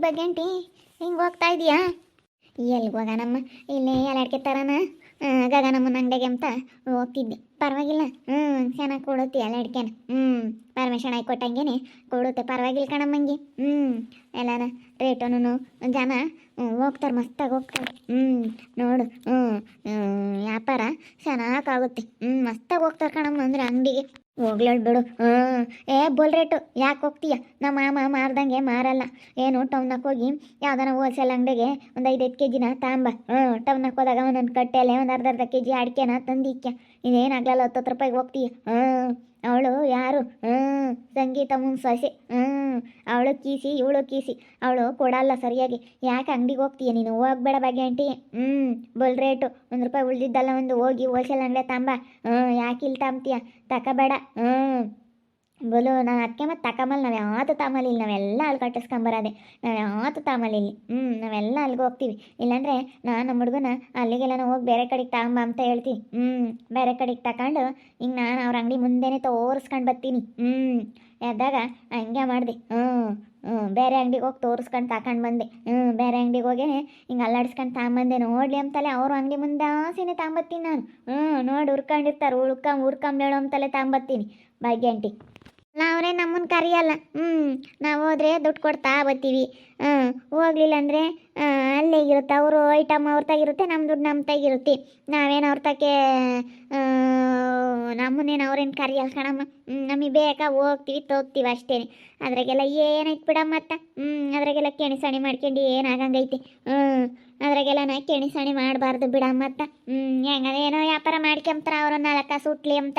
ಬಗ್ಗಂಟಿ ಹಿಂಗೆ ಹೋಗ್ತಾ ಇದೀಯಾ? ಎಲ್ಲಿಗೆ ಹೋಗೋಣಮ್ಮ ಇಲ್ಲೇ ಎಲ್ಲಾಡ್ಕೆ ತರನ? ಗಗನಮ್ಮನ ಅಂಗಡಿಗೆ ಅಂತ ಹೋಗ್ತಿದ್ದೆ. ಪರವಾಗಿಲ್ಲ. ಹ್ಞೂ ಚೆನ್ನಾಗಿ ಕೊಡುತ್ತೆ ಎಲ್ಲ ಹ್ಞೂ ಪರ್ಮಿಷನ್ ಆಗಿ ಕೊಟ್ಟಂಗೆನೆ ಕೊಡುತ್ತೆ. ಪರವಾಗಿಲ್ಲ ಕಣಮ್ಮಂಗೆ. ಹ್ಞೂ ಎಲ್ಲಾನ ರೇಟನು ಜನ ಹೋಗ್ತಾರೆ, ಮಸ್ತಾಗಿ ಹೋಗ್ತಾರೆ. ಹ್ಞೂ ನೋಡು ಹ್ಞೂ ವ್ಯಾಪಾರ ಚೆನ್ನಾಗಾಗುತ್ತೆ ಹ್ಞೂ ಮಸ್ತಾಗಿ ಹೋಗ್ತಾರೆ ಕಣಮ್ಮ ಅಂದ್ರೆ ಅಂಗಡಿಗೆ. ಹೋಗ್ಲೇಳ್ ಬಿಡು ಹ್ಞೂ ಏ ಬೋಲ್ ರೇಟು ಯಾಕೆ ಹೋಗ್ತೀಯ? ನಮ್ಮ ಮಾಮ ಮಾರ್ದಂಗೆ ಮಾರಲ್ಲ. ಏನು ಟೌನಕ್ಕೆ ಹೋಗಿ ಯಾವ್ದಾನ ಹೋಲ್ಸೇಲ್ ಅಂಗಡಿಗೆ ಒಂದು ಐದೈದು ಕೆ ಜಿನ ತಾಂಬ. ಹ್ಞೂ ಟೌನಕ್ಕೆ ಹೋದಾಗ ಒಂದೊಂದು ಕಟ್ಟೆಲೆ ಒಂದು ಅರ್ಧ ಅರ್ಧ ಕೆ ಜಿ ಅಡಿಕೆನ ತಂದಿಕ್ಕ ಹತ್ತು ಹತ್ತತ್ತು ರೂಪಾಯಿಗೆ ಹೋಗ್ತೀಯ? ಹ್ಞೂ ಅವಳು ಯಾರು? ಹ್ಞೂ ಸಂಗೀತ ಸೊಸೆ ಹ್ಞೂ ಅವಳು ಕೀಸಿ, ಇವಳು ಕೀಸಿ. ಅವಳು ಕೊಡಲ್ಲ ಸರಿಯಾಗಿ. ಯಾಕೆ ಅಂಗಡಿಗೆ ಹೋಗ್ತೀಯ ನೀನು? ಹೋಗ್ಬೇಡ ಬಗ್ಗೆ ಆಂಟಿ ಹ್ಞೂ ಬಲ್ ರೇಟು. ಒಂದು ರೂಪಾಯಿ ಉಳಿದಿದ್ದಲ್ಲ ಒಂದು ಹೋಗಿ ಹೋಲ್ಸೇಲ್ ಅಂಗಡಿ ತಾಂಬ. ಹ್ಞೂ ಯಾಕೆ ಇಲ್ಲಿ ತಾಂಬ್ತೀಯ? ತಗೋಬೇಡ ಹ್ಞೂ ಬೋಲು, ನಾನು ಅದಕ್ಕೆ ಮತ್ತೆ ತಕೊಂಬಲ್ಲ ನಾವು ಯಾವತ್ತು ತಾಮಲಿಲ್ಲ ನಾವೆಲ್ಲ ಅಲ್ಲಿ ಕಟ್ಟಿಸ್ಕೊಂಬರೋದೆ. ನಾವು ಯಾವತ್ತು ತಾಮಲಿಲ್ಲ ಹ್ಞೂ ನಾವೆಲ್ಲ ಅಲ್ಲಿಗೆ ಹೋಗ್ತೀವಿ. ಇಲ್ಲಾಂದರೆ ನಾನು ನಮ್ಮ ಹುಡುಗನ ಅಲ್ಲಿಗೆಲ್ಲ ಹೋಗಿ ಬೇರೆ ಕಡೆಗೆ ತಗೊಂಬ ಅಂತ ಹೇಳ್ತೀನಿ ಹ್ಞೂ ಬೇರೆ ಕಡೆಗೆ ತಗೊಂಡು ಹಿಂಗೆ ನಾನು ಅವ್ರ ಅಂಗಡಿ ಮುಂದೆನೇ ತೋರಿಸ್ಕೊಂಡು ಬರ್ತೀನಿ ಹ್ಞೂ ಎದ್ದಾಗ ಹಂಗೆ ಮಾಡಿದೆ. ಹ್ಞೂ ಹ್ಞೂ ಬೇರೆ ಅಂಗಡಿಗೆ ಹೋಗಿ ತೋರಿಸ್ಕೊಂಡು ತಗೊಂಡು ಬಂದೆ. ಹ್ಞೂ ಬೇರೆ ಅಂಗಡಿಗೆ ಹೋಗಿ ಹಿಂಗೆ ಅಲ್ಲಾಡಿಸ್ಕೊಂಡು ತಗೊಂಬಂದೆ. ನೋಡಲಿ ಅಂತಲೇ ಅವ್ರ ಅಂಗಡಿ ಮುಂದೆ ಆಸೆನೇ ತಗೊಂಬತ್ತೀನಿ ನಾನು. ಹ್ಞೂ ನೋಡಿ ಹುರ್ಕೊಂಡಿರ್ತಾರೆ ಉಳ್ಕೊಂಬ ಹುರ್ಕೊಂಬೇಳು ಅಂತಲೇ ತಗೊಂಬತ್ತೀನಿ. ಭಾಗ್ಯ ಆಂಟಿ ನಾವ್ರೆ ನಮ್ಮನ್ನ ಕರೆಯಲ್ಲ. ಹ್ಞೂ ನಾವು ಹೋದ್ರೆ ದುಡ್ಡು ಕೊಡ್ತಾ ಬರ್ತೀವಿ ಹ್ಞೂ ಹೋಗ್ಲಿಲ್ಲ ಅಂದರೆ ಅಲ್ಲೇ ಇರುತ್ತೆ. ಅವರು ಐಟಮ್ ಅವ್ರ ತಾಗಿರುತ್ತೆ ನಮ್ಮ ದುಡ್ಡು ನಮ್ಮ ತಾಗಿರುತ್ತೆ ನಾವೇನು ಅವ್ರ ತಕ್ಕೆ ನಮ್ಮನ್ನೇನು ಅವ್ರೇನು ಕರೆಯಲ್ಲ ಕಣಮ್ಮ. ನಮಗೆ ಬೇಕಾ ಹೋಗ್ತೀವಿ, ತೋಗ್ತೀವಿ ಅಷ್ಟೇ ಅದ್ರಾಗೆಲ್ಲ ಏನಾಯ್ತು ಬಿಡಮ್ಮ ಅತ್ತ. ಹ್ಞೂ ಅದ್ರಾಗೆಲ್ಲ ಕೆಣಿಸಣಿ ಮಾಡ್ಕೊಂಡು ಏನಾಗಂಗೈತೆ. ಹ್ಞೂ ಅದ್ರಾಗೆಲ್ಲ ನಾ ಕೆಣಿಸಣಿ ಮಾಡಬಾರ್ದು ಬಿಡಮ್ಮ ಅತ್ತ. ಹ್ಞೂ ಹೆಂಗ ಏನೋ ವ್ಯಾಪಾರ ಮಾಡ್ಕೊಂತಾರ ಅವ್ರನ್ನ ನಾಲ್ಕು ಸುಟ್ಲಿ ಅಂತ.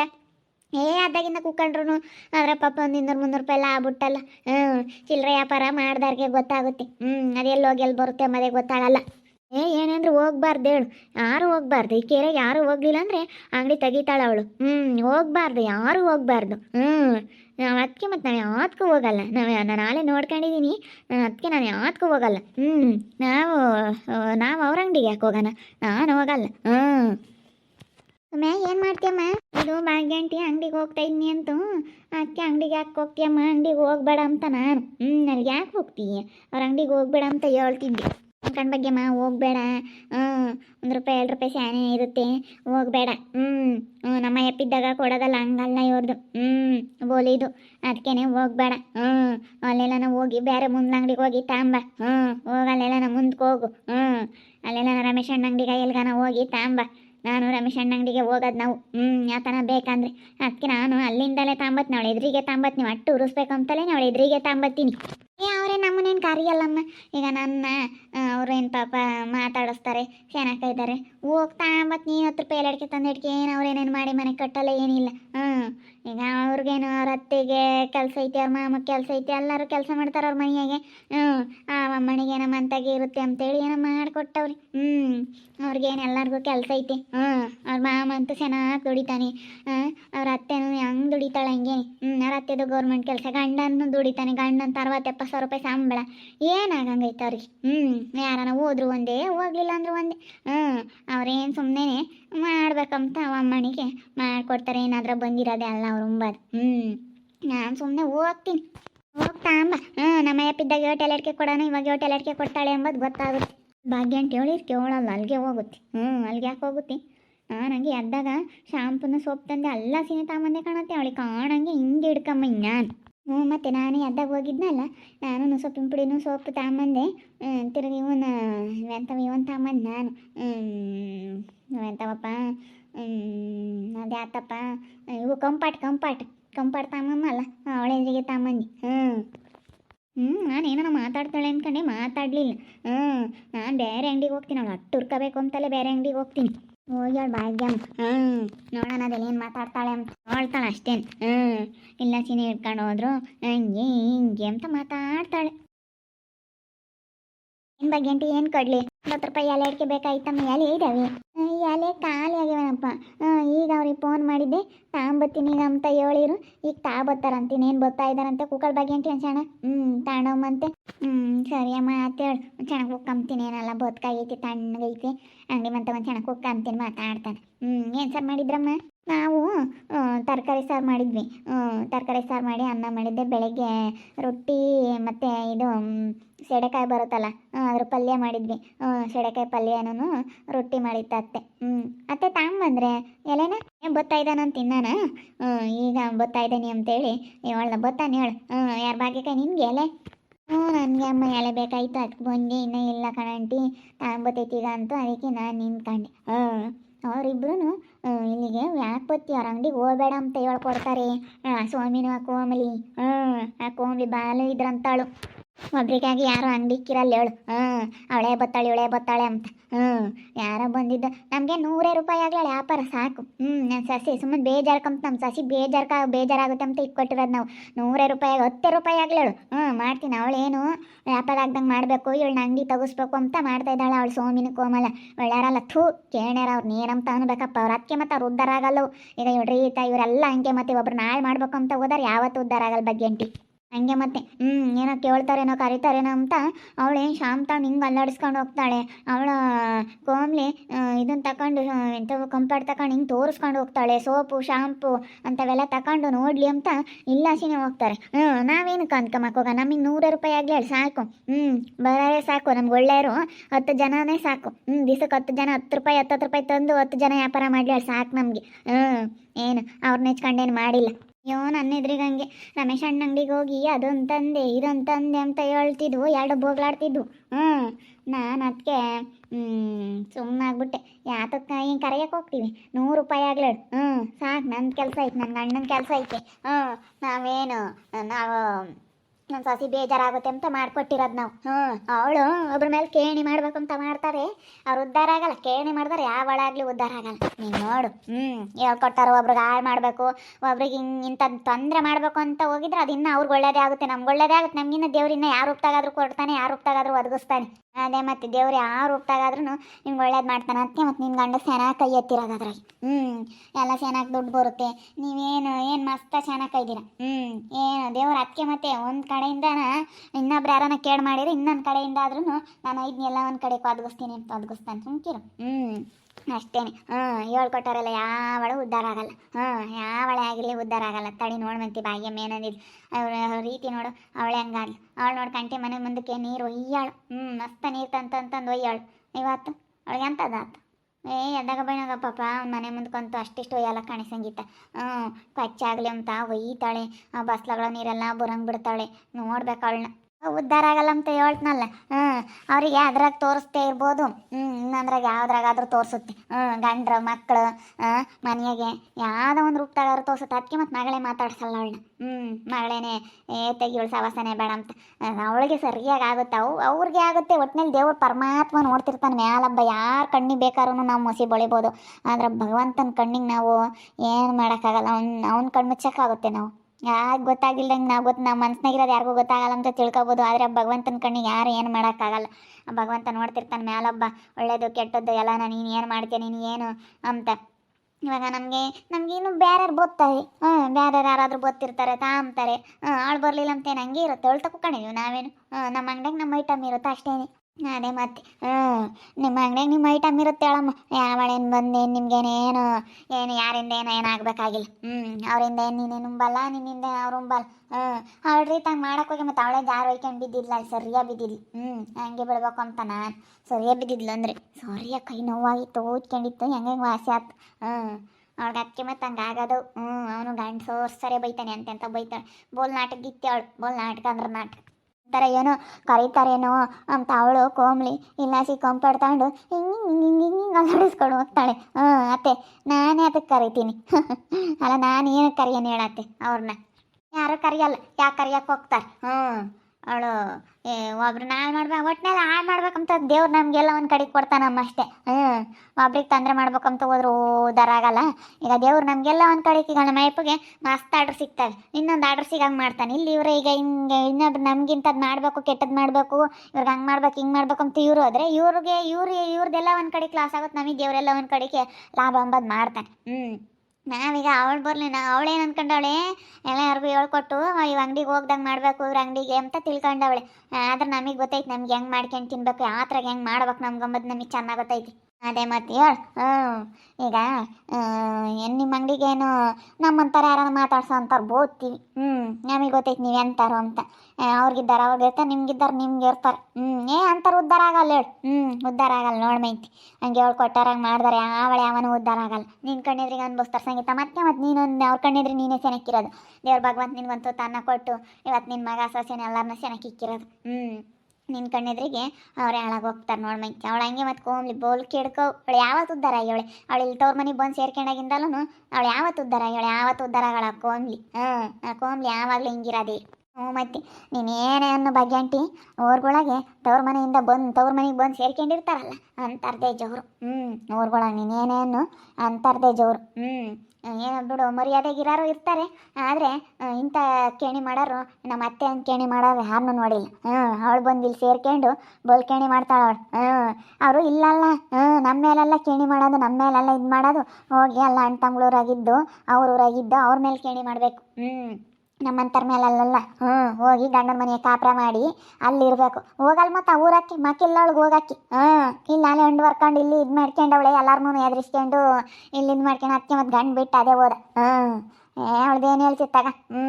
ಏ, ಅದಾಗಿಂದ ಕೂಕೊಂಡ್ರು ಅದ್ರ ಪಾಪ ಒಂದು ಇನ್ನೂರು ಮುನ್ನೂರು ರೂಪಾಯಿ ಎಲ್ಲ ಆಗ್ಬಿಟ್ಟಲ್ಲ. ಹ್ಞೂ ಚಿಲ್ಲರೆ ವ್ಯಾಪಾರ ಮಾಡ್ದಾರ್ಗೆ ಗೊತ್ತಾಗುತ್ತೆ. ಹ್ಞೂ ಅದೆಲ್ಲಿ ಹೋಗಿ, ಎಲ್ಲಿ ಬರುತ್ತೆ ಮದೇ ಗೊತ್ತಾಗಲ್ಲ. ಏ ಏನಂದ್ರೆ ಹೋಗ್ಬಾರ್ದು ಹೇಳು. ಯಾರು ಹೋಗ್ಬಾರ್ದು? ಈ ಕೆರೆಗೆ ಯಾರು ಹೋಗ್ಲಿಲ್ಲ ಅಂದರೆ ಅಂಗಡಿ ತೆಗಿತಾಳೆ ಅವಳು. ಹ್ಞೂ ಹೋಗ್ಬಾರ್ದು, ಯಾರು ಹೋಗ್ಬಾರ್ದು. ಹ್ಞೂ ನಾವು ಅದಕ್ಕೆ ಮತ್ತು ನಾವು ಯಾವತ್ತೂ ಹೋಗಲ್ಲ. ನಾವು ನಾನು ನಾಳೆ ನೋಡ್ಕೊಂಡಿದ್ದೀನಿ ಅದಕ್ಕೆ ನಾನು ಯಾವತ್ತೂ ಹೋಗಲ್ಲ. ಹ್ಞೂ ನಾವು ನಾವು ಅವ್ರ ಅಂಗಡಿಗೆ ಯಾಕೆ ಹೋಗೋಣ? ನಾನು ಹೋಗಲ್ಲ. ಹ್ಞೂ ಅಮ್ಮ, ಏನು ಮಾಡ್ತೀಯಮ್ಮ? ಇದು ಭಾಗ್ಯಂಟಿ ಅಂಗಡಿಗೆ ಹೋಗ್ತಾ ಇದ್ನಿ ಅಂತೂ. ಅದಕ್ಕೆ ಅಂಗಡಿಗೆ ಯಾಕೆ ಹೋಗ್ತೀಯಮ್ಮ? ಅಂಗಡಿಗೆ ಹೋಗ್ಬೇಡ ಅಂತ ನಾನು. ಹ್ಞೂ ನನಗೆ ಯಾಕೆ ಹೋಗ್ತೀಯ ಅವ್ರ ಅಂಗಡಿಗೆ ಹೋಗ್ಬೇಡ ಅಂತ ಹೇಳ್ತಿದ್ದೆ. ಕಣ್ ಬಗ್ಗೆಮ್ಮ ಹೋಗ್ಬೇಡ. ಹ್ಞೂ ಒಂದು ರೂಪಾಯಿ, ಎರಡು ರೂಪಾಯಿ ಸ್ಯಾನೆ ಇರುತ್ತೆ. ಹೋಗ್ಬೇಡ. ಹ್ಞೂ ಹ್ಞೂ ನಮ್ಮ ಎಪ್ಪಿದ್ದಾಗ ಕೊಡೋದಲ್ಲ, ಹಂಗಲ್ಲ ಇವ್ರದ್ದು ಹ್ಞೂ ಬೋಲಿದು. ಅದಕ್ಕೇನೆ ಹೋಗ್ಬೇಡ. ಹ್ಞೂ ಅಲ್ಲೆಲ್ಲ ಹೋಗಿ ಬೇರೆ ಮುಂದೆ ಅಂಗಡಿಗೆ ಹೋಗಿ ತಾಂಬ. ಹ್ಞೂ ಹೋಗಲ್ಲೆಲ್ಲನ ಮುಂದಕ್ಕೆ ಹೋಗು. ಹ್ಞೂ ಅಲ್ಲೆಲ್ಲ ರಮೇಶ್ ಅಣ್ಣ ಅಂಗಡಿಗೆ ಎಲ್ಗಾನ ಹೋಗಿ ತಾಂಬ. ನಾನು ರಮೇಶ್ ಅಣ್ಣಂಗಡಿಗೆ ಹೋಗೋದು ನಾವು. ಹ್ಞೂ ಯಾತನ ಬೇಕಂದ್ರೆ. ಅದಕ್ಕೆ ನಾನು ಅಲ್ಲಿಂದಲೇ ತಾಂಬತ್ ನಾವು ಎದುರಿಗೆ ತಾಂಬತ್ತೀನಿ ನೀವು ಅಟ್ಟು ಉರಿಸ್ಬೇಕು ಅಂತಲೇ ನಾಳೆ ಎದುರಿಗೆ ತಾಂಬತ್ತೀನಿ. ಏ, ಅವರೇ ನಮ್ಮನ್ನೇನು ಕರಿಯಲ್ಲಮ್ಮ? ಈಗ ನನ್ನ ಅವ್ರೇನು ಪಾಪ ಮಾತಾಡಿಸ್ತಾರೆ ಚೆನ್ನಾಗ್ತಾ ಇದ್ದಾರೆ ಹೋಗ್ತಾ ಮತ್ತು ನೀನು ಹತ್ತು ರೂಪಾಯಿ ಅಡಿಕೆ ತಂದು ಅಡಿಕೆ ಏನು ಅವ್ರೇನೇನು ಮಾಡಿ ಮನೆ ಕಟ್ಟಲ್ಲ, ಏನಿಲ್ಲ. ಹ್ಞೂ ಈಗ ಅವ್ರಿಗೇನು ಅವ್ರ ಅತ್ತೆಗೆ ಕೆಲಸ ಐತೆ, ಅವ್ರ ಮಾಮ ಕೆಲಸ ಐತೆ, ಎಲ್ಲರೂ ಕೆಲಸ ಮಾಡ್ತಾರೆ ಅವ್ರ ಮನೆಯಾಗೆ. ಹ್ಞೂ ಆ ಅಮ್ಮನಿಗೆ ಏನಮ್ಮ ಅಂತಾಗೆ ಇರುತ್ತೆ ಅಂತೇಳಿ ಏನೋ ಮಾಡಿಕೊಟ್ಟವ್ರಿ. ಹ್ಞೂ ಅವ್ರಿಗೇನು ಎಲ್ಲರಿಗೂ ಕೆಲಸ ಐತೆ. ಹ್ಞೂ ಅವ್ರ ಮಾಮ ಅಂತೂ ಚೆನ್ನಾಗಿ ದುಡಿತಾನೆ. ಅವ್ರ ಅತ್ತೆನೂ ದುಡಿತಾಳೆ ಹಂಗೆ. ಹ್ಞೂ ಗೌರ್ಮೆಂಟ್ ಕೆಲಸ. ಗಂಡನೂ ದುಡಿತಾನೆ. ಗಂಡನ ಅರವತ್ತು ಎಪ್ಪತ್ತು ಸಾವಿರ ರೂಪಾಯಿ ಸಂಬಳ. ಏನಾಗಂಗೈತೆ ಅವ್ರಿಗೆ? ಹ್ಞೂ ಯಾರನ ಹೋದ್ರು ಒಂದೇ, ಹೋಗ್ಲಿಲ್ಲ ಅಂದ್ರೆ ಒಂದೇ. ಹ್ಞೂ ಅವ್ರೇನು ಸುಮ್ಮನೆ ಮಾಡ್ಬೇಕಂತ ಅಮ್ಮನಿಗೆ ಮಾಡಿಕೊಡ್ತಾರೆ. ಏನಾದ್ರೂ ಬಂದಿರೋದೇ ಅಲ್ಲ ಅವ್ರು ಉಂಬದು ಹ್ಞೂ ನಾನು ಸುಮ್ಮನೆ ಹೋಗ್ತೀನಿ. ಹೋಗ್ತಾ ಅಂಬ. ಹ್ಞೂ ನಮ್ಮ ಅಪ್ಪಿದ್ದಾಗ ಹೋಟೆಲ್ ಟೆಲೆಟ್ಗೆ ಕೊಡೋಣ ಇವಾಗ ಹೋಟೆಲ್ ಟೆಲೆಟ್ಗೆ ಕೊಡ್ತಾಳೆ ಎಂಬುದು ಗೊತ್ತಾಗುತ್ತೆ. ಭಾಗ್ಯ ಅಂತ ಹೇಳಿ ಕೇಳಲ್ಲ ಅಲ್ಲಿಗೆ ಹೋಗುತ್ತೆ. ಹ್ಞೂ ಅಲ್ಲಿಗೆ ಯಾಕೆ ಹೋಗುತ್ತೆ? ನಾನು ಹಂಗೆ ಎದ್ದಾಗ ಶಾಂಪೂನ ಸೋಪ್ ತಂದೆ ಎಲ್ಲ ಸೀನೆ ತಗೊಂಬಂದೆ ಕಾಣುತ್ತೆ. ಅವಳಿಗೆ ಕಾಣಂಗೆ ಹಿಂಗೆ ಹಿಡ್ಕಮ್ಮ ನಾನು ಹ್ಞೂ, ಮತ್ತು ನಾನು ಎದ್ದಾಗ ಹೋಗಿದ್ನಲ್ಲ, ನಾನು ಸೊಪ್ಪಿನ ಪುಡಿನೂ ಸೋಪ್ ತಗೊಂಬಂದೆ ತಿರುಗಿ ಇವನ ಎಂಥವ ಇವನ್ ತಗೊಂಬಂದು ನಾನು. ಎಂಥವಪ್ಪ ಅದೇ ಆತಪ್ಪ. ಇವು ಕಂಪಾಟ್ ಕಂಪಾಟ್ ಕಂಪಾಟ್ ತಗೊಂಬಲ್ಲ ಅವಳ ಎದುರಿಗೆ ತಗೊಂಬಂದು ಹ್ಞೂ. ಹ್ಞೂ, ನಾನು ಏನಾರ ಮಾತಾಡ್ತಾಳೆ ಅಂದ್ಕೊಂಡೆ ಮಾತಾಡಲಿಲ್ಲ. ಹ್ಞೂ, ನಾನು ಬೇರೆ ಅಂಗಡಿಗೆ ಹೋಗ್ತೀನಿ, ಅವಳು ಅಟ್ಟು ಹುರ್ಕೋಬೇಕು ಅಂತಲೇ ಬೇರೆ ಅಂಗಡಿಗೆ ಹೋಗ್ತೀನಿ. ಹೋಗ್ಯಾಳ ಭಾಗ್ಯಮ್ಮ ಹ್ಞೂ ನೋಡೋಣ ಅದೆಲ್ಲೇನು ಮಾತಾಡ್ತಾಳೆ ಅಂತ. ನೋಡ್ತಾಳೆ ಅಷ್ಟೇನು ಹ್ಞೂ ಇಲ್ಲ ಸೀನಿ ಹಿಡ್ಕೊಂಡು ಹೋದ್ರು. ಹಂಗೆ ಹಿಂಗೆ ಅಂತ ಮಾತಾಡ್ತಾಳೆ. ಏನು ಬಗ್ಗೆ ಏನು ಕೊಡಲಿ? ಹತ್ತು ರೂಪಾಯಿ ಎಲೆ ಅಡಿಕೆ ಬೇಕಾಗಿತ್ತಮ್ಮ, ಎಲೆ ಇದ್ದಾವೆ ಎಲೆ ಖಾಲಿ ಆಗ್ಯಾವನಪ್ಪ. ಈಗ ಅವ್ರಿಗೆ ಫೋನ್ ಮಾಡಿದ್ದೆ, ತಾಂಬತ್ತೀನಿ ಈಗ ಅಂತ ಹೇಳಿರು ಈಗ ತಾ ಬತ್ತಾರಂತೀನಿ ಏನು ಬರ್ತಾ ಇದ್ದಾರಂತೆ ಕುಕ್ಕಳ ಬಗ್ಗೆ ಅಂತ ಹ್ಮ್ ಹ್ಞೂ ತಾಂಡಮ್ಮಂತೆ ಹ್ಞೂ ಸರಿ ಅಮ್ಮ ಅಂತೇಳಿ ಚೆನ್ನಾಗಿ ಕುಕ್ಕಂತೀನಿ ಏನಲ್ಲ ಬದುಕಾಗೈತಿ, ತಣ್ಣಗೈತಿ. ಅಂಗಡಿ ಮಂತ ಒಂದು ಚೆನ್ನಾಗಿ ಕುಕ್ಕಂತೀನಿ ಮಾತಾಡ್ತಾನೆ. ಹ್ಞೂ ಏನು ಸರ್ ಮಾಡಿದ್ರಮ್ಮ? ನಾವು ತರಕಾರಿ ಸಾರು ಮಾಡಿದ್ವಿ. ತರಕಾರಿ ಸಾರು ಮಾಡಿ ಅನ್ನ ಮಾಡಿದ್ದೆ. ಬೆಳಗ್ಗೆ ರೊಟ್ಟಿ ಮತ್ತು ಇದು ಸೆಡೆಕಾಯಿ ಬರುತ್ತಲ್ಲ ಅದ್ರ ಪಲ್ಯ ಮಾಡಿದ್ವಿ. ಸೆಡೆಕಾಯಿ ಪಲ್ಯನೂ ರೊಟ್ಟಿ ಮಾಡಿದ್ದ ಅತ್ತೆ. ಹ್ಞೂ ಅತ್ತೆ ತಗೊಂಬಂದ್ರೆ ಎಲೆನ ಏನು ಬತ್ತಾಯ್ದಾನಂತ ತಿನ್ನಾನ? ಹ್ಞೂ ಈಗ ಬತ್ತಾಯಿದ್ದಾನೆ ಅಂತೇಳಿ ಹೇಳ ಬತ್ತಾನೆ ಹೇಳು. ಹ್ಞೂ ಯಾರ ಭಾಗ್ಯಕಾಯಿ ನಿನ್ಗೆ ಎಲೆ? ಹ್ಞೂ, ನನಗೆ ಅಮ್ಮ ಎಲೆ ಬೇಕಾಯಿತು. ಅದಕ್ಕೆ ಬಂದೆ. ಇನ್ನೂ ಇಲ್ಲ ಕಣಂಟಿ ತಗೊಂಬತ್ತೈತಿ ಈಗ ಅಂತ. ಅದಕ್ಕೆ ನಾನು ನಿಂತ್ಕೊಂಡೆ ಹಾಂ ಅವರಿಬ್ರು ಇಲ್ಲಿಗೆ ಬತ್ತಿ ಅವ್ರ ಅಂಗಡಿಗೆ ಹೋಗಬೇಡ ಅಂತ ಹೇಳ್ಕೊಡ್ತಾರೆ. ಸ್ವಾಮಿನೂ ಆ ಕೋಮಲಿ. ಹ್ಞೂ ಆ ಕೋಮಲಿ ಬಾಲು ಇದ್ರಂತಾಳು. ಒಬ್ರಿಗಾಗಿ ಯಾರೋ ಅಂಗಡಿಕ್ಕಿರಲ್ಲ ಹೇಳು. ಹಾಂ ಅವಳೆ ಬತ್ತಾಳೆ ಇವಳೇ ಬತ್ತಾಳೆ ಅಂತ. ಹ್ಞೂ ಯಾರೋ ಬಂದಿದ್ದ. ನಮಗೆ ನೂರೇ ರೂಪಾಯಿ ಆಗಲಿ ವ್ಯಾಪಾರ, ಸಾಕು. ಹ್ಞೂ ನನ್ನ ಸಸಿ ಸುಮ್ಮನೆ ಬೇಜಾರ್ಕಂತ ನಮ್ಮ ಸಸಿ ಬೇಜಾರ್ಕ, ಬೇಜಾರಾಗುತ್ತೆ ಅಂತ ಇಟ್ಕೊಟ್ಟಿರೋದು ನಾವು. ನೂರೇ ರೂಪಾಯಿ ಹತ್ತೇ ರೂಪಾಯಿ ಆಗ್ಲೇಳು ಹ್ಞೂ ಮಾಡ್ತೀನಿ. ಅವಳೇನು ವ್ಯಾಪಾರ ಆಗ್ದಂಗೆ ಮಾಡಬೇಕು ಇವಳನ್ನ ಅಂಗಡಿ ತಗಿಸ್ಬೇಕು ಅಂತ ಮಾಡ್ತಾ ಇದ್ದಾಳೆ ಅವಳು ಸೋಮಿನ ಕೋಮಲ. ಒಳ್ಳೆಯರಲ್ಲ ಥೂ ಕೇಳ್ಯಾರ ಅವ್ರು ನೀರಂತ ಅನ್ಬೇಕಪ್ಪ. ಅವ್ರ ಅದಕ್ಕೆ ಮತ್ತು ಅವ್ರು ಉದ್ದಾರ ಆಗಲ್ಲವು ಈಗ ಇವ್ರಿ ಇವರೆಲ್ಲ ಹಂಗೆ ಮತ್ತೆ ಒಬ್ರು ನಾಳೆ ಮಾಡ್ಬೇಕು ಅಂತ ಹೋದಾರೆ, ಯಾವತ್ತೂ ಉದ್ದಾರ ಆಗಲ್ಲ ಬಗ್ಗೆ ಹಂಗೆ ಮತ್ತೆ ಹ್ಞೂ ಏನೋ ಕೇಳ್ತಾರೇನೋ ಕರೀತಾರೇನೋ ಅಂತ ಅವಳೇನು ಶಾಂತ ಹಿಂಗೆ ಅಲ್ಲಾಡಿಸ್ಕೊಂಡು ಹೋಗ್ತಾಳೆ. ಅವಳ ಕೋಮ್ಲಿ ಇದನ್ನ ತಕೊಂಡು ಎಂಥ ಕಂಪರ್ಟ್ ತಕೊಂಡು ಹಿಂಗೆ ತೋರಿಸ್ಕೊಂಡು ಹೋಗ್ತಾಳೆ. ಸೋಪು, ಶಾಂಪು ಅಂಥವೆಲ್ಲ ತಕೊಂಡು ನೋಡಲಿ ಅಂತ ಇಲ್ಲಾಸಿನೇ ಹೋಗ್ತಾರೆ. ಹ್ಞೂ ನಾವೇನು ಕಂದ್ಕೊಂಬಕ್ಕೋಗ ನಮಗೆ ನೂರು ರೂಪಾಯಿ ಆಗಲಿ ಸಾಕು. ಹ್ಞೂ ಬರೋರೇ ಸಾಕು, ನಮ್ಗೆ ಒಳ್ಳೆಯರು ಹತ್ತು ಜನನೇ ಸಾಕು. ಹ್ಞೂ ದಿವಸಕ್ಕೆ ಹತ್ತು ಜನ, ಹತ್ತು ರೂಪಾಯಿ, ಹತ್ತತ್ತು ರೂಪಾಯಿ ತಂದು ಹತ್ತು ಜನ ವ್ಯಾಪಾರ ಮಾಡಲಿ ಸಾಕು ನಮಗೆ. ಹ್ಞೂ ಏನು ಅವ್ರನ್ನ ಹೆಚ್ಕೊಂಡೇನು ಮಾಡಿಲ್ಲ. ಅಯ್ಯೋ, ನನ್ನ ಎದುರಿಗೆ ಹಂಗೆ ರಮೇಶ್ ಅಣ್ಣ ಅಂಗಡಿಗೆ ಹೋಗಿ ಅದೊಂದು ತಂದೆ, ಇದೊಂದು ತಂದೆ ಅಂತ ಹೇಳ್ತಿದ್ವು ಎರಡು ಬೋಗ್ಲಾಡ್ತಿದ್ವು. ಹ್ಞೂ ನಾನು ಅದಕ್ಕೆ ಸುಮ್ಮನಾಗ್ಬಿಟ್ಟೆ ಯಾತಕ್ಕೆ ಹಿಂಗೆ ಕರೆಯಕ್ಕೆ ಹೋಗ್ತೀವಿ? ನೂರು ರೂಪಾಯಿ ಆಗ್ಲೇಳು ಹ್ಞೂ ಸಾಕು ನನ್ನ ಕೆಲಸ ಐತೆ ನನ್ನ ಅಣ್ಣನ ಕೆಲಸ ಐತೆ. ಹ್ಞೂ ನಾವೇನು, ನಾವು ನಮ್ಮ ಸಾಸಿ ಬೇಜಾರಾಗುತ್ತೆ ಅಂತ ಮಾಡ್ಕೊಟ್ಟಿರೋದು ನಾವು. ಹ್ಞೂ ಅವಳು ಒಬ್ಬರ ಮೇಲೆ ಕೇಣಿ ಮಾಡ್ಬೇಕು ಅಂತ ಮಾಡ್ತಾರೆ. ಅವ್ರು ಉದ್ಧಾರ ಆಗಲ್ಲ, ಕೇಣಿ ಮಾಡಿದ್ರೆ ಯಾವ ಒಳಾಗ್ಲಿ ಉದ್ಧಾರ ಆಗಲ್ಲ. ನೀನು ನೋಡು ಹ್ಞೂ ಹೇಳ್ಕೊಟ್ಟಾರ, ಒಬ್ರಿಗೆ ಹಾಳು ಮಾಡಬೇಕು, ಒಬ್ರಿಗೆ ಹಿಂಗೆ ಇಂಥದ್ದು ತೊಂದರೆ ಮಾಡಬೇಕು ಅಂತ ಹೋಗಿದ್ರೆ ಅದು ಇನ್ನೂ ಅವ್ರಿಗೆ ಒಳ್ಳೇದೇ ಆಗುತ್ತೆ, ನಮ್ಗೆ ಒಳ್ಳೇದೇ ಆಗುತ್ತೆ ನಮಗಿನ್ನ ದೇವ್ರಿನ್ನ ಯಾರು ರೂಪದಾಗಾದ್ರೂ ಕೊಡ್ತಾನೆ, ಯಾರು ರೂಪದಾಗಾದ್ರೂ ಒದಗಿಸ್ತಾನೆ. ಅದೇ ಮತ್ತೆ ದೇವ್ರು ಯಾವ ರೂಪದಾಗಾದ್ರೂ ನಿಮ್ಗೆ ಒಳ್ಳೇದು ಮಾಡ್ತಾನೆ ಅಂತ ಮತ್ತು ನಿನ್ನ ಗಂಡ ಚೆನ್ನಾಗಿ ಕೈ ಎತ್ತಿರೋದಾದ್ರಾಗ ಹ್ಞೂ ಎಲ್ಲ ಚೆನ್ನಾಗಿ ದುಡ್ಡು ಬರುತ್ತೆ, ನೀವೇನು ಏನು ಮಸ್ತ ಚೆನ್ನಾಗಿ ಕೈದಿರ. ಹ್ಞೂ ಏನು ದೇವ್ರ ಅದಕ್ಕೆ ಮತ್ತೆ ಒಂದು ಕಡೆಯಿಂದ ಇನ್ನೊಬ್ರು ಯಾರನ್ನ ಕೇಳಿ ಮಾಡಿದ್ರೆ ಇನ್ನೊಂದು ಕಡೆಯಿಂದ ಆದ್ರೂ ನಾನು ಇದನ್ನೆಲ್ಲ ಒಂದು ಕಡೆ ಒದಗಿಸ್ತೀನಿ ಅಂತ ಒದಗಿಸ್ತಾನೆ ಸುಮ್ಕಿರು ಹ್ಞೂ ಅಷ್ಟೇನೆ. ಹಾಂ ಹೇಳ್ಕೊಟ್ಟಾರಲ್ಲ ಯಾವಳು ಉದ್ಧಾರ ಆಗಲ್ಲ. ಹಾಂ ಯಾವಳೆ ಆಗಿರಲಿ ಉದ್ಧಾರ ಆಗಲ್ಲ. ತಡಿ ನೋಡ್ಮಂತಿ ಭಾಗ್ಯಮ್ಮ ಏನಂದಿದ್ದು ಅವ್ರ ರೀತಿ ನೋಡು ಅವಳೆ ಹಂಗಾದ್ಲು. ಅವಳು ನೋಡಿ ಕಂಟಿ ಮನೆ ಮುಂದಕ್ಕೆ ನೀರು ಒಯ್ಯಾಳು. ಹ್ಞೂ ಮಸ್ತ ನೀರು ತಂತಂತಂದು ಒಯ್ಯಾಳು. ಇವತ್ತು? ಅವಳಿಗೆ ಎಂಥದ್ದಾತು ಏ, ಎದ್ದಾಗ ಬೈನಾಗ ಪಾಪ ಅವ್ನ ಮನೆ ಮುಂದ್ಕೊಂತು ಅಷ್ಟಿಷ್ಟು ಎಲ್ಲ ಕಾಣಿಸಂಗಿತ್ತ. ಹ್ಞೂ, ಕಚ್ಚಾಗ್ಲಿ ಅಂತ ಒಯ್ತಾಳೆ. ಆ ಬಸ್ಲಗಳ ನೀರೆಲ್ಲ ಬರಂಗ್ ಬಿಡ್ತಾಳೆ. ನೋಡ್ಬೇಕು ಅವಳನ್ನ. ಉದ್ಧಾರ ಆಗಲ್ಲ ಅಂತ ಹೇಳ್ತನಲ್ಲ. ಹ್ಞೂ ಅವ್ರಿಗೆ ಅದ್ರಾಗ ತೋರಿಸ್ತೇ ಇರ್ಬೋದು. ಹ್ಞೂ ಇನ್ನಂದ್ರಾಗ ಯಾವ್ದ್ರಾಗಾದ್ರೂ ತೋರಿಸುತ್ತೆ. ಹ್ಞೂ ಗಂಡ್ರ ಮಕ್ಕಳು ಮನೆಯಾಗೆ ಯಾವುದೋ ಒಂದು ರೂಪದಾಗಾದ್ರೂ ತೋರಿಸುತ್ತೆ. ಅದಕ್ಕೆ ಮತ್ತು ಮಗಳೇ ಮಾತಾಡ್ಸಲ್ಲ ಅವಳನ್ನ. ಹ್ಞೂ ಮಗಳೇನೆ, ಏ ತೆಗಿಯೋಳು ಸವಾಸನೆ ಬೇಡ ಅಂತ. ಅವಳಿಗೆ ಸರಿಯಾಗಿ ಆಗುತ್ತೆ. ಅವು, ಅವ್ರಿಗೆ ಆಗುತ್ತೆ. ಒಟ್ಟಿನಲ್ಲಿ ದೇವ್ರು ಪರಮಾತ್ಮ ನೋಡ್ತಿರ್ತಾನೆ. ಮ್ಯಾಲಬ್ಬ ಯಾರ ಕಣ್ಣಿಗೆ ಬೇಕಾದ್ರೂ ನಾವು ಮಸಿ ಬೆಳಿಬೋದು. ಆದ್ರೆ ಭಗವಂತನ ಕಣ್ಣಿಗೆ ನಾವು ಏನು ಮಾಡೋಕ್ಕಾಗಲ್ಲ. ಅವ್ನ ಅವ್ನ ಕಣ್ಣು ಮುಚ್ಚಕ್ಕಾಗುತ್ತೆ ನಾವು. ಯಾಕೆ ಗೊತ್ತಾಗಿಲ್ದಂಗೆ ನಾವು ಗೊತ್ತು ನಮ್ಮ ಮನಸ್ಸಿನಾಗಿರೋದು ಯಾರಿಗೂ ಗೊತ್ತಾಗಲ್ಲ ಅಂತ ತಿಳ್ಕೊಬೋದು. ಆದರೆ ಭಗವಂತನ ಕಣ್ಣಿಗೆ ಯಾರು ಏನು ಮಾಡೋಕ್ಕಾಗಲ್ಲ. ಭಗವಂತ ನೋಡ್ತಿರ್ತಾನೆ ಮ್ಯಾಲೊಬ್ಬ, ಒಳ್ಳೇದು, ಕೆಟ್ಟದ್ದು ಎಲ್ಲ ನೀನು ಏನು ಮಾಡ್ತೀಯ, ನೀನು ಏನು ಅಂತ. ಇವಾಗ ನಮಗೆ, ನಮ್ಗೆ ಇನ್ನು ಬೇರೆಯವ್ರು ಬೋದ್ತಾರೆ ಹ್ಞೂ ಬೇರೆ ಯಾರಾದರೂ ಬೋತ್ತಿರ್ತಾರೆ ತಾಂಬ್ತಾರೆ ಆಳು ಬರಲಿಲ್ಲ ಅಂತೇನು ಹಂಗೆ ಇರುತ್ತೆ ಅವಳು ತಗೊಂಡಿದ್ದೀವಿ ನಾವೇನು. ನಮ್ಮ ಅಂಗಡಿಗೆ ನಮ್ಮ ಐಟಮ್ ಇರುತ್ತೆ ಅಷ್ಟೇನೆ. ಅದೇ ಮತ್ತೆ ಹ್ಞೂ ನಿಮ್ಮ ಅಂಗಡಿಯಾಗ ನಿಮ್ಮ ಐಟಮ್ ಇರುತ್ತೆ ಹೇಳಮ್ಮ. ಯಾವಳೇನು ಬಂದೇನು ನಿಮ್ಗೇನೇನು ಏನು ಯಾರಿಂದ ಏನು ಏನಾಗಬೇಕಾಗಿಲ್ಲ ಹ್ಞೂ ಅವರಿಂದ ಏನು ನೀನು ಉಂಬಲ್ಲ ನಿನ್ನಿಂದ ಅವ್ರು ಉಂಬಲ್ಲ ಹ್ಞೂ ಅವಳ ರೀತಿಯಾಗಿ ಮಾಡಕ್ಕೆ ಹೋಗಿ ಮತ್ತೆ ಅವಳೇ ಜಾರು ಒಯ್ಕೊಂಡು ಬಿದ್ದಿಲ್ಲ ಸರಿಯಾಗಿ ಬಿದ್ದಿದ್ಲು. ಹ್ಞೂ ಹಂಗೆ ಬಿಡ್ಬೇಕು ಅಂತ ನಾನು. ಸರಿಯಾಗಿ ಬಿದ್ದಿದ್ಲು ಅಂದರೆ ಸರಿಯಾಗಿ ಕೈ ನೋವಾಗಿತ್ತು ಊದ್ಕೊಂಡಿತ್ತು ಹೆಂಗೆ ವಾಸಿ ಆಯ್ತು ಹ್ಞೂ ಅವ್ಳಿಗೆ ಅದಕ್ಕೆ ಮತ್ತೆ ಹಂಗೆ ಹ್ಞೂ ಅವನು ಗಂಡು ಸೋರ್ಸರೆ ಬೈತಾನೆ ಅಂತ ಅಂತ ಬೈತಾಳೆ. ಬೋಲ್ ನಾಟಕ ಇತ್ತೆ ಅವಳು, ಬೋಲ್ ನಾಟಕ ಅಂದ್ರೆ ನಾಟಕ. ಥರ ಏನೋ ಕರೀತಾರೇನೋ ಅಂತ ಅವಳು ಕೋಮ್ಲಿ, ಇಲ್ಲಾಸಿ ಕಂಪೌಂಡ್ ತಗೊಂಡು ಹಿಂಗೆ ಹಿಂಗೆ ಹಿಂಗೆ ಹಿಂಗೆ ಅಲ್ಲಾಡಿಸ್ಕೊಂಡು ಹೋಗ್ತಾಳೆ. ಹ್ಞೂ ಅತ್ತೆ, ನಾನೇ ಅದಕ್ಕೆ ಕರಿತೀನಿ. ಅಲ್ಲ ನಾನು ಏನಕ್ಕೆ ಕರಿಯೇನು ಹೇಳತ್ತೆ ಅವ್ರನ್ನ? ಯಾರು ಕರಿಯಲ್ಲ, ಯಾಕೆ ಕರಿಯಕ್ಕೆ ಹೋಗ್ತಾರೆ? ಹ್ಞೂ ಅವಳು ಒಬ್ರು ನಾನು ಮಾಡ್ಬೇಕು ಒಟ್ಟಿನಲ್ಲಿ ಹಾಳು ಮಾಡ್ಬೇಕಂತ ದೇವ್ರು ನಮಗೆಲ್ಲ ಒಂದು ಕಡೆಗೆ ಕೊಡ್ತಾನಮ್ಮ ಅಷ್ಟೇ. ಹ್ಞೂ ಒಬ್ರಿಗೆ ತೊಂದರೆ ಮಾಡ್ಬೇಕಂತ ಹೋದ್ರು ಓದಾರಾಗಲ್ಲ ಈಗ ದೇವ್ರು ನಮಗೆಲ್ಲ ಒಂದು ಕಡೆಗೆ ಈಗ ನಮ್ಮ ಅಯ್ಯಪ್ಪಗೆ ಮಸ್ತ್ ಆರ್ಡ್ರ್ ಸಿಗ್ತವೆ ಇನ್ನೊಂದು ಆರ್ಡ್ರ್ ಸಿಗಂಗೆ ಮಾಡ್ತಾನೆ. ಇಲ್ಲಿ ಇವ್ರು ಈಗ ಹಿಂಗೆ, ಇನ್ನೊಬ್ರು ನಮ್ಗಿಂತದ್ದು ಮಾಡಬೇಕು ಕೆಟ್ಟದ್ದು ಮಾಡಬೇಕು, ಇವ್ರಿಗೆ ಹಂಗೆ ಮಾಡ್ಬೇಕು, ಹಿಂಗೆ ಮಾಡ್ಬೇಕು ಅಂತ ಇವರು ಆದರೆ ಇವ್ರಿಗೆ, ಇವ್ರು ಇವ್ರದ್ದೆಲ್ಲ ಒಂದು ಕಡೆ ಕ್ಲಾಸ್ ಆಗುತ್ತೆ ನಮಗೆ ದೇವರೆಲ್ಲ ಒಂದು ಕಡೆಗೆ ಲಾಭ ಅಂಬದು ಮಾಡ್ತಾನೆ. ಹ್ಞೂ ನಾವೀಗ ಅವಳು ಬರಲಿ, ನಾ ಅವಳೇನು ಅನ್ಕೊಂಡವಳೆ ಎಲ್ಲ ಯಾರಿಗೂ ಹೇಳ್ಕೊಟ್ಟು ಇವ್ ಅಂಗಡಿಗೆ ಹೋಗ್ದಂಗೆ ಮಾಡಬೇಕು, ಇವ್ರ ಅಂಗಡಿಗೆ ಅಂತ ತಿಳ್ಕೊಂಡವಳೆ. ಆದ್ರೆ ನಮಗೆ ಗೊತ್ತೈತೆ ನಮ್ಗೆ ಹೆಂಗೆ ಮಾಡ್ಕೊಂಡು ತಿನ್ಬೇಕು, ಯಾವ ಥರ ಹೆಂಗೆ ಮಾಡ್ಬೇಕು ನಮ್ಗೆ ನಮಗೆ ಚೆನ್ನಾಗಿ ಗೊತ್ತೈತಿ. ಅದೇ ಮತ್ತೆ ಹೇಳು ಈಗ ಏನು ನಿಮ್ಮ ಅಂಗಡಿಗೇನು ನಮ್ಮಂತಾರ ಯಾರು ಮಾತಾಡ್ಸೋ ಅಂತಾರೆ ಬೋದ್ತೀವಿ ಹ್ಞೂ ನಮಗೆ ಗೊತ್ತೈತೆ ನೀವು ಎಂತಾರೋ ಅಂತ. ಅವ್ರಿಗಿದ್ದಾರೆ ಅವ್ರಿಗೆ ಇರ್ತಾರೆ, ನಿಮ್ಗಿದ್ದಾರೆ ನಿಮ್ಗೆ ಇರ್ತಾರೆ. ಹ್ಞೂ ಏ, ಅಂತಾರೆ ಉದ್ಧಾರ ಆಗಲ್ಲ ಹೇಳು ಹ್ಞೂ ಉದ್ಧಾರ ಆಗಲ್ಲ ನೋಡಿ ಮೈತಿ. ಹಂಗೆ ಹೇಳಿ ಕೊಟ್ಟಾರಾಗ ಮಾಡಿದಾರೆ ಯಾವಳೆ ಯಾವನು ಉದ್ಧಾರ ಆಗಲ್ಲ. ನಿನ್ನ ಕಣ್ಣೆದ್ರಿಗೆ ಅನ್ಭವಿಸ್ತಾರೆ ಸಂಗೀತ, ಮತ್ತೆ ಮತ್ತೆ ನೀನೊಂದು ಅವ್ರ ಕಣ್ಣಿದ್ರೆ ನೀನೇ ಸೆನಕ್ಕಿರೋದು ದೇವ್ರ ಭಗವಂತ ನಿನ್ಗಂತೂ ತನ್ನ ಕೊಟ್ಟು ಇವತ್ತು ನಿನ್ನ ಮಗ ಸೊಸೆನ ಎಲ್ಲರನ್ನ ಸೆನಕ್ಕಿಕ್ಕಿರೋದು ಹ್ಞೂ ನಿನ್ನ ಕಣ್ಣೆದ್ರಿಗೆ ಅವ್ರೆ ಹಾಳಾಗಿ ಹೋಗ್ತಾರೆ ನೋಡಿ ಮೈ. ಅವಳು ಹಂಗೆ ಮತ್ತೆ ಕೋಮ್ಲಿ ಬೋಲ್ ಕೆಡ್ಕೊ. ಅವಳು ಯಾವತ್ತು ಉದ್ದಾರ ಆಗ್ಯಾವಳೆ ಅವಳು ಇಲ್ಲಿ ತವ್ರ ಮನೆಗೆ ಬಂದು ಸೇರ್ಕೊಂಡಾಗಿಂದಲೂ ಅವಳು ಯಾವತ್ತು ಉದ್ದಾರ ಆಗ್ಯಾವಳೆ ಯಾವತ್ತು ಉದ್ದಾರ ಆಗಳ ಕೋಮ್ಲಿ? ಹಾಂ ಆ ಕೋಮ್ಲಿ ಯಾವಾಗಲೂ ಹಿಂಗಿರದೆ. ಹ್ಞೂ ಮತ್ತೆ. ನೀನೇನೇ ಅನ್ನೋ ಆಂಟಿ ಊರ್ಗೊಳಗೆ ತವ್ರ ಮನೆಯಿಂದ ಬಂದು, ತವ್ರ ಮನೆಗೆ ಬಂದು ಸೇರ್ಕೊಂಡಿರ್ತಾರಲ್ಲ ಅಂತರ್ದೇ ಜೋರು ಹ್ಞೂ ಊರ್ಗೊಳಗೆ ನೀನೇನೇ ಅನ್ನು ಅಂತರ್ದೇ ಜೋರು ಹ್ಞೂ ಏನೋ ಬಿಡು ಮರ್ಯಾದೆಗಿರೋರು ಇರ್ತಾರೆ. ಆದರೆ ಇಂಥ ಕೇಣಿ ಮಾಡೋರು, ನಮ್ಮ ಅತ್ತೆ ಅಂತ ಕೇಣಿ ಮಾಡೋರು ಯಾರನ್ನೂ ನೋಡಿಲ್ಲ. ಹ್ಞೂ ಅವಳು ಬಂದು ಇಲ್ಲಿ ಸೇರ್ಕೊಂಡು ಬೋಲ್ ಕೇಣಿ ಮಾಡ್ತಾಳೆ ಅವಳು. ಅವರು ಇಲ್ಲಲ್ಲ. ಹ್ಞೂ ನಮ್ಮ ಮೇಲೆಲ್ಲ ಕೇಣಿ ಮಾಡೋದು ನಮ್ಮ ಮೇಲೆಲ್ಲ ಇದು ಮಾಡೋದು. ಹೋಗಿ ಅಲ್ಲ ಅಣ್ಣ ತಂಗ್ಳೂರಾಗಿದ್ದು ಅವ್ರ ಊರಾಗಿದ್ದು ಅವ್ರ ಮೇಲೆ ಕೇಣಿ ಮಾಡಬೇಕು. ಹ್ಞೂ ನಮ್ಮಂತರ ಅಲ್ಲಲ್ಲ? ಹ್ಞೂ, ಹೋಗಿ ಗಂಡನ ಮನೆ ಕಾಪ್ರ ಮಾಡಿ ಅಲ್ಲಿರಬೇಕು. ಹೋಗಲ್ಲ ಮತ್ತೆ ಊರಕ್ಕೆ ಮಕ್ಕಿಲ್ಲವಳಿಗೆ ಹೋಗಾಕಿ ಹ್ಞೂ ಇಲ್ಲಿ ಅಲ್ಲಿ ಹಂಡು ಬರ್ಕೊಂಡು ಇಲ್ಲಿ ಇದು ಮಾಡ್ಕೊಂಡವಳೆ ಎಲ್ಲಾರನ್ನೂ ಎದುರಿಸ್ಕೊಂಡು ಇಲ್ಲಿ ಇದು ಮಾಡ್ಕೊಂಡು ಅತ್ತೆ ಮತ್ತೆ ಗಂಡು ಬಿಟ್ಟು ಅದೇ ಹೋದ. ಹ್ಞೂ. ಏ ಅವಳ್ದೇನು ಹೇಳ್ತಿತ್ತಾಗ? ಹ್ಞೂ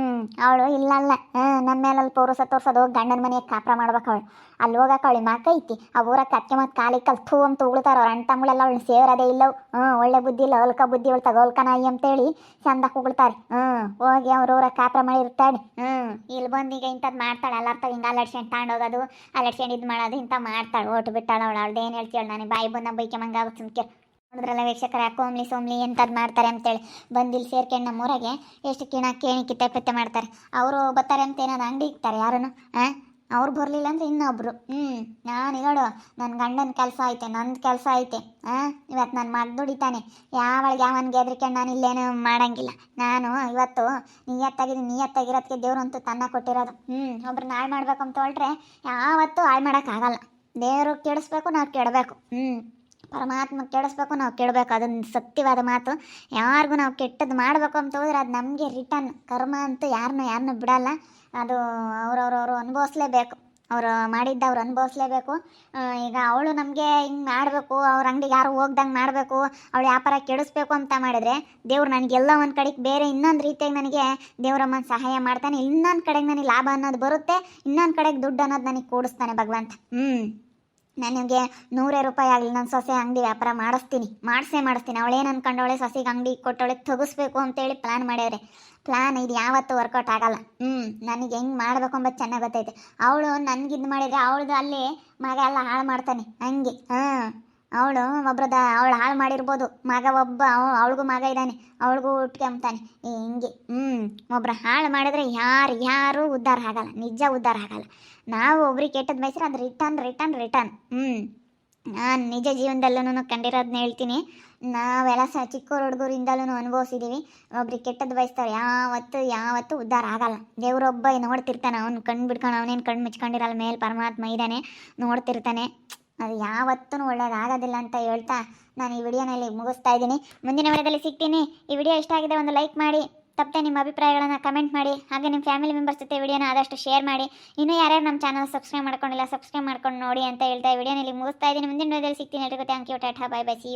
ಅವಳು ಇಲ್ಲಲ್ಲ ಹ್ಞೂ ನಮ್ಮ ಮೇಲೆ ಅಲ್ಲಿ ತೋರಿಸ ತೋರ್ಸೋದು ಹೋಗಿ ಗಂಡನ ಮನೆಗೆ ಕಾಪ್ರ ಮಾಡ್ಬೇಕು ಅವಳು. ಅಲ್ಲಿ ಹೋಗಕ್ಕೆ ಅವಳಿ ಮಕ್ಕ ಐತಿ ಆ ಊರಕ್ಕೆ ಕತ್ತೆ ಮತ್ತು ಕಾಲಿ ಕಲ್ ಥೂ ಅಂತ ಉಗುಳ್ತಾರ ಅವ್ರ ಅಣ್ಣ ಅವಳು ಸೇವರದೇ ಇಲ್ಲವು. ಹ್ಞೂ ಒಳ್ಳೆ ಬುದ್ಧಿ ಇಲ್ಲ, ಹೊಲ್ಕ ಬುದ್ಧಿ ಅವಳು ಹೊಲ್ಕ ನಾಯಿ ಅಂತೇಳಿ ಚಂದ ಉಗುಳ್ತಾರೆ. ಹ್ಞೂ ಹೋಗಿ ಅವ್ರ ಊರಾಗ ಕಾಪ್ರ ಮಾಡಿರ್ತಾಳೆ ಹ್ಞೂ ಇಲ್ಲಿ ಬಂದು ಈಗ ಇಂಥದ್ದು ಮಾಡ್ತಾಳೆ. ಅರ್ಥ ಹಿಂಗೆ ಅಲಡ್ಸ್ಕೊಂಡು ತಗೊಂಡೋಗೋದು ಅಲಡ್ಸ್ಕೊಂಡು ಇದು ಮಾಡೋದು ಇಂಥ ಮಾಡ್ತಾಳೆ. ಓಟು ಬಿಟ್ಟಾಳ ಅವಳು. ಅವಳ್ದು ಏನು ಹೇಳ್ತೀವಳು ನನಗೆ? ಬಾಯಿ ಬಂದ ಬೈಕೆ ಮಂಗಾಗುತ್ತೆ ಸುಮ್ಕೆ. ನೋಡಿದ್ರಲ್ಲ ವೀಕ್ಷಕರ, ಕೋಮ್ಲಿ ಸೋಮ್ಲಿ ಎಂಥದ್ದು ಮಾಡ್ತಾರೆ ಅಂತೇಳಿ ಬಂದಿಲ್ಲಿ ಸೇರ್ಕೊಂಡು ನಮ್ಮೂರಾಗೆ ಎಷ್ಟು ಕಿಣ ಕೇಣಿ ಕಿತ್ತೆ ಮಾಡ್ತಾರೆ. ಅವರು ಬರ್ತಾರೆ ಅಂತ ಏನಾದ್ರು ಅಂಗಡಿ ಇಕ್ತಾರೆ ಯಾರನ್ನು ಹಾಂ ಅವ್ರು ಬರಲಿಲ್ಲ ಅಂದ್ರೆ ಇನ್ನೊಬ್ರು. ಹ್ಞೂ ನಾನು ಹೇಳು ನನ್ನ ಗಂಡನ ಕೆಲಸ ಐತೆ ನನ್ನ ಕೆಲಸ ಐತೆ ಹಾಂ ಇವತ್ತು ನನ್ನ ಮಗ ದುಡಿತಾನೆ. ಯಾವಳಿಗೆ ಯಾವನಿಗೆ ಹೆದ್ರಿಕೊಂಡು ನಾನು ಇಲ್ಲೇನು ಮಾಡೋಂಗಿಲ್ಲ. ನಾನು ಇವತ್ತು ನಿಯತ್ತಾಗಿದ್ದು ನಿಯತ್ತಾಗಿರೋದಕ್ಕೆ ದೇವ್ರು ಅಂತೂ ತನ್ನ ಕೊಟ್ಟಿರೋದು. ಹ್ಞೂ ಒಬ್ರು ಹಾಳು ಮಾಡ್ಬೇಕು ಅಂತ ಹೊರಟ್ರೆ ಯಾವತ್ತೂ ಹಾಳು ಮಾಡೋಕ್ಕಾಗಲ್ಲ. ದೇವರು ಕೆಡಿಸ್ಬೇಕು, ನಾವು ಕೆಡಬೇಕು. ಹ್ಞೂ ಪರಮಾತ್ಮ ಕೆಡಿಸ್ಬೇಕು, ನಾವು ಕೆಡಬೇಕು. ಅದೊಂದು ಸತ್ಯವಾದ ಮಾತು. ಯಾರಿಗೂ ನಾವು ಕೆಟ್ಟದ್ದು ಮಾಡಬೇಕು ಅಂತ ಹೋದ್ರೆ ಅದು ನಮಗೆ ರಿಟರ್ನ್ ಕರ್ಮ ಅಂತೂ ಯಾರನ್ನೂ ಯಾರನ್ನೂ ಬಿಡಲ್ಲ. ಅದು ಅವ್ರವ್ರವ್ರು ಅನುಭವಿಸ್ಲೇಬೇಕು. ಅವರು ಮಾಡಿದ್ದ ಅವ್ರು ಅನುಭವಿಸ್ಲೇಬೇಕು. ಈಗ ಅವಳು ನಮಗೆ ಹಿಂಗೆ ಮಾಡಬೇಕು, ಅವ್ರ ಅಂಗಡಿಗೆ ಯಾರು ಹೋಗ್ದಂಗೆ ಮಾಡಬೇಕು, ಅವಳು ವ್ಯಾಪಾರ ಕೆಡಿಸ್ಬೇಕು ಅಂತ ಮಾಡಿದ್ರೆ ದೇವ್ರು ನನಗೆಲ್ಲ ಒಂದು ಕಡೆಗೆ ಬೇರೆ ಇನ್ನೊಂದು ರೀತಿಯಾಗಿ ನನಗೆ ದೇವರಮ್ಮನ ಸಹಾಯ ಮಾಡ್ತಾನೆ. ಇನ್ನೊಂದು ಕಡೆಗೆ ನನಗೆ ಲಾಭ ಅನ್ನೋದು ಬರುತ್ತೆ, ಇನ್ನೊಂದು ಕಡೆಗೆ ದುಡ್ಡು ಅನ್ನೋದು ನನಗೆ ಕೂಡಿಸ್ತಾನೆ ಭಗವಂತ. ಹ್ಞೂ ನನಗೆ ನೂರೇ ರೂಪಾಯಿ ಆಗಲಿ, ನಾನು ಸೊಸೆ ಅಂಗಡಿ ವ್ಯಾಪಾರ ಮಾಡಿಸ್ತೀನಿ. ಮಾಡಿಸೇ ಮಾಡಿಸ್ತೀನಿ. ಅವಳೇನು ಅನ್ಕೊಂಡವಳೆ ಸೊಸೆಗೆ ಅಂಗಡಿ ಕೊಟ್ಟವಳೆ, ತೆಗಿಸ್ಬೇಕು ಅಂತೇಳಿ ಪ್ಲ್ಯಾನ್ ಮಾಡ್ಯಾವ್ರೆ. ಪ್ಲ್ಯಾನ್ ಇದು ಯಾವತ್ತೂ ವರ್ಕೌಟ್ ಆಗಲ್ಲ. ಹ್ಞೂ ನನಗೆ ಹೆಂಗೆ ಮಾಡಬೇಕು ಅಂಬ ಚೆನ್ನಾಗಿ ಗೊತ್ತೈತೆ. ಅವಳು ನನಗಿದ್ದು ಮಾಡಿದರೆ ಅವಳದು ಅಲ್ಲಿ ಮಗ ಎಲ್ಲ ಹಾಳು ಮಾಡ್ತಾನೆ, ಹಂಗೆ. ಹಾಂ. ಅವಳು ಒಬ್ರದ ಅವಳು ಹಾಳು ಮಾಡಿರ್ಬೋದು. ಮಗ ಒಬ್ಬ ಅವಳಿಗೂ ಮಗ ಇದ್ದಾನೆ. ಅವಳಿಗೂ ಉಟ್ಕೊಂಬ್ತಾನೆ ಹಿಂಗೆ. ಹ್ಞೂ ಒಬ್ರು ಹಾಳು ಮಾಡಿದ್ರೆ ಯಾರು, ಯಾರೂ ಉದ್ಧಾರ ಆಗಲ್ಲ. ನಿಜ ಉದ್ಧಾರ ಆಗಲ್ಲ. ನಾವು ಒಬ್ರಿಗೆ ಕೆಟ್ಟದ್ದು ಬಯಸ್ರೆ ಅದು ರಿಟರ್ನ್ ರಿಟರ್ನ್ ರಿಟರ್ನ್ ಹ್ಞೂ ನಾನು ನಿಜ ಜೀವನದಲ್ಲೂ ಕಂಡಿರೋದನ್ನ ಹೇಳ್ತೀನಿ. ನಾವೆಲ್ಲ ಸಹ ಚಿಕ್ಕವ್ರ ಹುಡುಗರಿಂದಲೂ ಅನುಭವಿಸಿದ್ದೀವಿ ಒಬ್ರಿಗೆ ಕೆಟ್ಟದ್ದು ಬಯಸ್ತಾರೆ ಯಾವತ್ತು ಯಾವತ್ತು ಉದ್ಧಾರ ಆಗಲ್ಲ. ದೇವರೊಬ್ಬ ನೋಡ್ತಿರ್ತಾನೆ. ಅವ್ನು ಕಣ್ಣು ಬಿಡ್ಕೊಂಡು ಅವನೇನು ಕಣ್ಣು ಮುಚ್ಕೊಂಡಿರಲ್ಲ, ಮೇಲೆ ಪರಮಾತ್ಮ ಇದ್ದಾನೆ, ನೋಡ್ತಿರ್ತಾನೆ. ಅದು ಯಾವತ್ತೂ ಒಳ್ಳೇದಾಗೋದಿಲ್ಲ ಅಂತ ಹೇಳ್ತಾ ನಾನು ಈ ವಿಡಿಯೋನಲ್ಲಿ ಮುಗಿಸ್ತಾ ಇದ್ದೀನಿ. ಮುಂದಿನ ವಿಡಿಯೋದಲ್ಲಿ ಸಿಗ್ತೀನಿ. ಈ ವಿಡಿಯೋ ಇಷ್ಟ ಆಗಿದೆ ಒಂದು ಲೈಕ್ ಮಾಡಿ, ತಪ್ಪದೆ ನಿಮ್ಮ ಅಭಿಪ್ರಾಯಗಳನ್ನು ಕಮೆಂಟ್ ಮಾಡಿ, ಹಾಗೆ ನಿಮ್ಮ ಫ್ಯಾಮಿಲಿ ಮೆಂಬರ್ಸ್ ಜೊತೆ ವಿಡಿಯೋನ ಆದಷ್ಟು ಶೇರ್ ಮಾಡಿ. ಇನ್ನೂ ಯಾರ್ಯಾರು ನಮ್ಮ ಚಾನಲ್ ಸಬ್ಸ್ಕ್ರೈಬ್ ಮಾಡ್ಕೊಂಡಿಲ್ಲ, ಸಬ್ಸ್ಕ್ರೈಬ್ ಮಾಡ್ಕೊಂಡು ನೋಡಿ ಅಂತ ಹೇಳ್ತಾ ವಿಡಿಯೋನಲ್ಲಿ ಮುಗಿಸ್ತಾ ಇದ್ದೀನಿ. ಮುಂದಿನ ವಿಡಿಯೋದಲ್ಲಿ ಸಿಗ್ತೀನಿ. ಎಲ್ರಿಗೂ thank you tata bye bye see